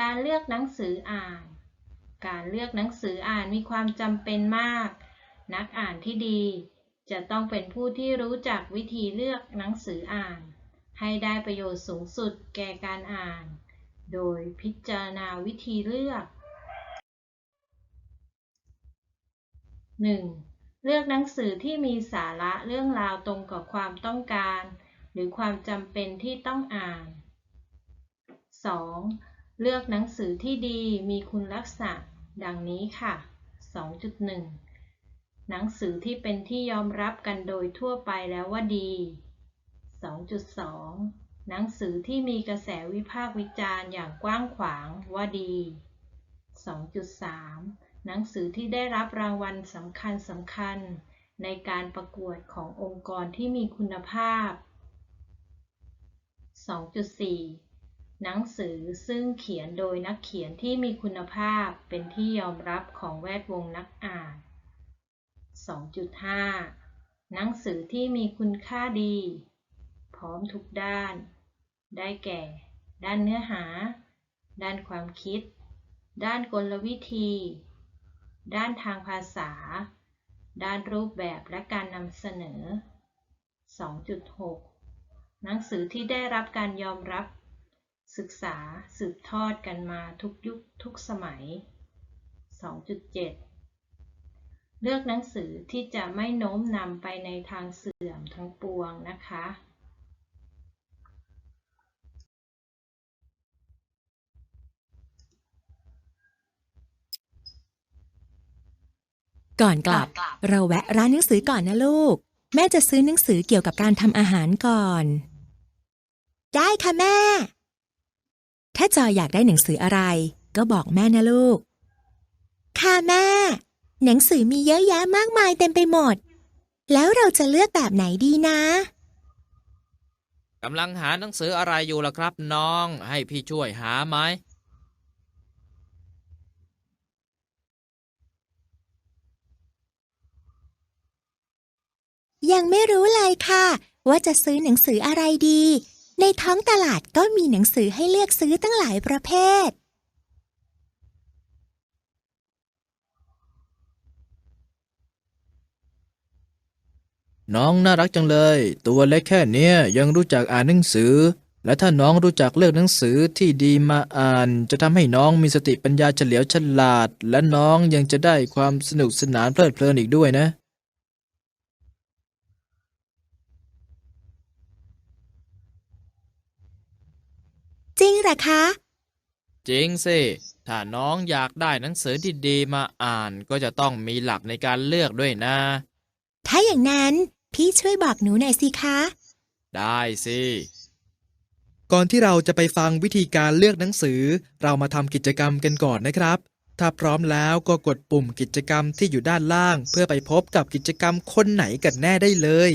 การเลือกหนังสืออ่าน การเลือกหนังสืออ่านมีความจำเป็นมาก นักอ่านที่ดี จะต้องเป็นผู้ที่รู้จักวิธีเลือกหนังสืออ่าน ให้ได้ประโยชน์สูงสุดแก่การอ่าน โดยพิจารณาวิธีเลือก 1. เลือกหนังสือที่มีสาระเรื่องราวตรงกับความต้องการ หรือความจำเป็นที่ต้องอ่าน 2. เลือกหนังสือที่ดีมีคุณลักษณะ ดังนี้ค่ะ 2.1 หนังสือที่เป็นที่ยอมรับกันโดยทั่วไปแล้วว่าดี 2.2 หนังสือที่มีกระแสวิพากษ์วิจารณ์อย่างกว้างขวางว่าดี 2.3 หนังสือที่ได้รับรางวัลสำคัญสำคัญในการประกวดขององค์กรที่มีคุณภาพ 2.4 หนังสือซึ่งเขียนโดยนักเขียนที่มีคุณภาพเป็นที่ยอมรับของแวดวงนักอ่าน 2.5 หนังสือที่มีคุณค่าดี พร้อมทุกด้าน ได้แก่ ด้านเนื้อหา ด้านความคิด ด้านกลวิธี ด้านทางภาษา ด้านรูปแบบและการนำเสนอ 2.6 หนังสือที่ได้รับการยอมรับ ศึกษาสืบทอดกันมาทุกยุคทุกสมัย 2.7 เลือกหนังสือที่จะไม่โน้มนำไปในทางเสื่อมทั้งปวงนะคะก่อนกลับ เราแวะร้านหนังสือก่อนนะลูก แม่จะซื้อหนังสือเกี่ยวกับการทำอาหารก่อน ได้ค่ะแม่ ถ้าจอยอยากได้หนังสืออะไร ก็บอกแม่นะลูก ค่ะแม่ หนังสือมีเยอะแยะมากมายเต็มไปหมด แล้วเราจะเลือกแบบไหนดีนะกำลังหาหนังสืออะไรอยู่ล่ะครับน้อง ให้พี่ช่วยหาไหม ยังไม่รู้เลยค่ะ ว่าจะซื้อหนังสืออะไรดี ในท้องตลาดก็มีหนังสือให้เลือกซื้อตั้งหลายประเภท น้องน่ารักจังเลย ตัวเล็กแค่เนี้ยยังรู้จักอ่านหนังสือ และถ้าน้องรู้จักเลือกหนังสือที่ดีมาอ่าน จะทำให้น้องมีสติปัญญาเฉลียวฉลาด และน้องยังจะได้ความสนุกสนานเพลิดเพลินอีกด้วยนะ จริงเหรอคะ จริงสิ ถ้าน้องอยากได้หนังสือที่ดีมาอ่านก็จะต้องมีหลักในการเลือกด้วยนะ ถ้าอย่างนั้นพี่ช่วยบอกหนูหน่อยสิคะ ได้สิ ก่อนที่เราจะไปฟังวิธีการเลือกหนังสือ เรามาทำกิจกรรมกันก่อนนะครับ ถ้าพร้อมแล้วก็กดปุ่มกิจกรรมที่อยู่ด้านล่าง เพื่อไปพบกับกิจกรรมคนไหนกันแน่ได้เลย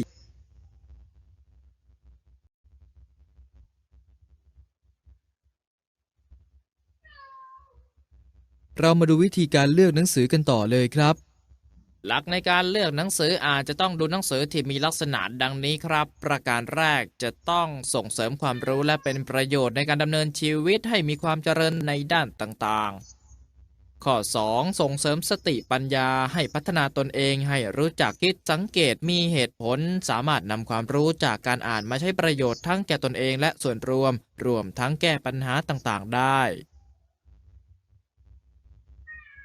เรามาดูวิธีการเลือกหนังสือกันต่อเลยครับ หลักในการเลือกหนังสืออาจจะต้องดูหนังสือที่มีลักษณะดังนี้ครับ ประการแรกจะต้องส่งเสริมความรู้และเป็นประโยชน์ในการดำเนินชีวิตให้มีความเจริญในด้านต่างๆ ข้อ 2 ส่งเสริมสติปัญญาให้พัฒนาตนเองให้รู้จักคิดสังเกตมีเหตุผล สามารถนำความรู้จากการอ่านมาใช้ประโยชน์ทั้งแก่ตนเองและส่วนรวม รวมทั้งแก้ปัญหาต่างๆ ได้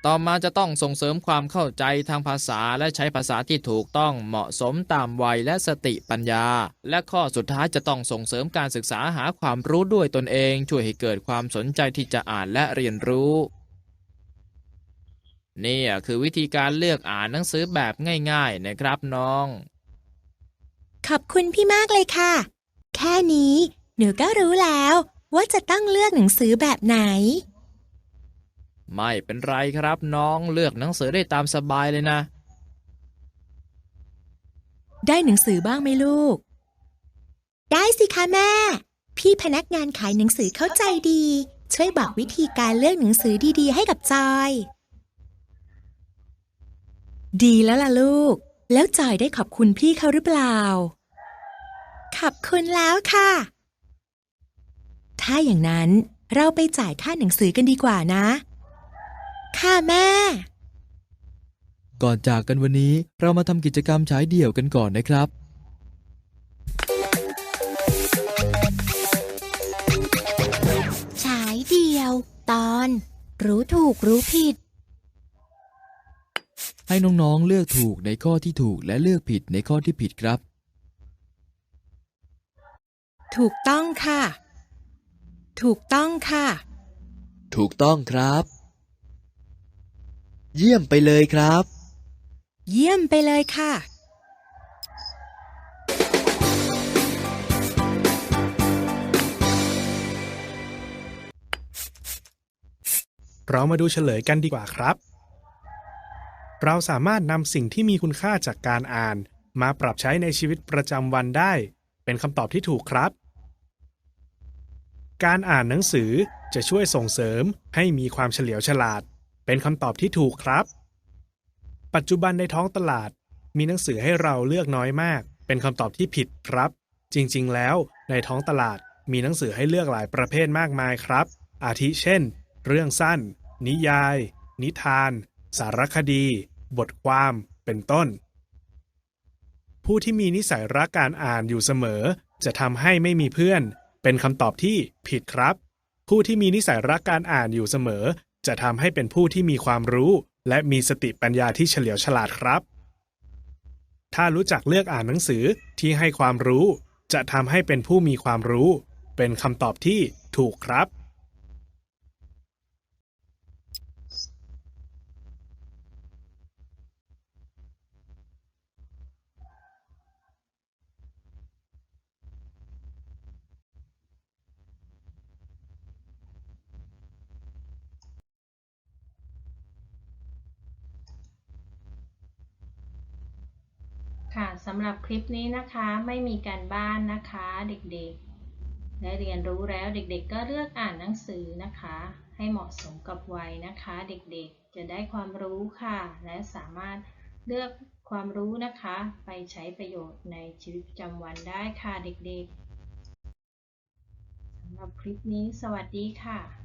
ต่อมาจะต้องส่งเสริมความเข้าใจทางภาษาและใช้ภาษาที่ถูกต้องเหมาะสมตามวัยและสติปัญญา และข้อสุดท้ายจะต้องส่งเสริมการศึกษาหาความรู้ด้วยตนเอง ช่วยให้เกิดความสนใจที่จะอ่านและเรียนรู้นี่คือวิธีการเลือกอ่านหนังสือแบบง่าย ๆ นะครับน้อง ขอบคุณพี่มากเลยค่ะ แค่นี้ หนูก็รู้แล้วว่าจะต้องเลือกหนังสือแบบไหน ไม่เป็นไรครับน้องเลือกหนังสือได้ตามสบายเลยนะ ได้หนังสือบ้างไหมลูก ได้สิคะแม่ พี่พนักงานขายหนังสือเข้าใจดี ช่วยบอกวิธีการเลือกหนังสือดีๆ ให้กับจอย ดีแล้วล่ะลูก แล้วจอยได้ขอบคุณพี่เขาหรือเปล่า ขอบคุณแล้วค่ะ ถ้าอย่างนั้นเราไปจ่ายค่าหนังสือกันดีกว่านะ ค่ะแม่ ก่อนจากกันวันนี้เรามาทำกิจกรรมฉายเดี่ยวกันก่อนนะครับ ฉายเดียว ตอน รู้ถูกรู้ผิด ให้น้องๆเลือกถูกในข้อที่ถูกและเลือกผิดในข้อที่ผิดครับ ถูกต้องค่ะ ถูกต้องค่ะ ถูกต้องครับ เยี่ยมไปเลยครับ เยี่ยมไปเลยค่ะ เรามาดูเฉลยกันดีกว่าครับ เราสามารถนำสิ่งที่มีคุณค่าจากการอ่าน มาปรับใช้ในชีวิตประจำวันได้ เป็นคำตอบที่ถูกครับ การอ่านหนังสือจะช่วยส่งเสริมให้มีความเฉลียวฉลาด เป็นคำตอบที่ถูกครับ ปัจจุบันในท้องตลาด มีหนังสือให้เราเลือกน้อยมาก เป็นคำตอบที่ผิดครับ จริงๆ แล้ว ในท้องตลาดมีหนังสือให้เลือกหลายประเภทมากมายครับ อาทิเช่น เรื่องสั้น นิยาย นิทาน สารคดี บทความ เป็นต้น ผู้ที่มีนิสัยรักการอ่านอยู่เสมอ จะทำให้ไม่มีเพื่อน เป็นคำตอบที่ผิดครับ ผู้ที่มีนิสัยรักการอ่านอยู่เสมอ จะทำให้เป็นผู้ที่มีความรู้ และมีสติปัญญาที่เฉลียวฉลาดครับ ถ้ารู้จักเลือกอ่านหนังสือที่ให้ความรู้ จะทำให้เป็นผู้มีความรู้ เป็นคำตอบที่ถูกครับ ค่ะสำหรับคลิปนี้นะคะไม่มีการบ้านนะคะเด็กๆ ได้เรียนรู้แล้วเด็กๆ ก็เลือกอ่านหนังสือนะคะ ให้เหมาะสมกับวัยนะคะ เด็กๆจะได้ความรู้ค่ะ และสามารถเลือกความรู้นะคะ ไปใช้ประโยชน์ในชีวิตประจำวันได้ค่ะเด็กๆสำหรับคลิปนี้สวัสดีค่ะ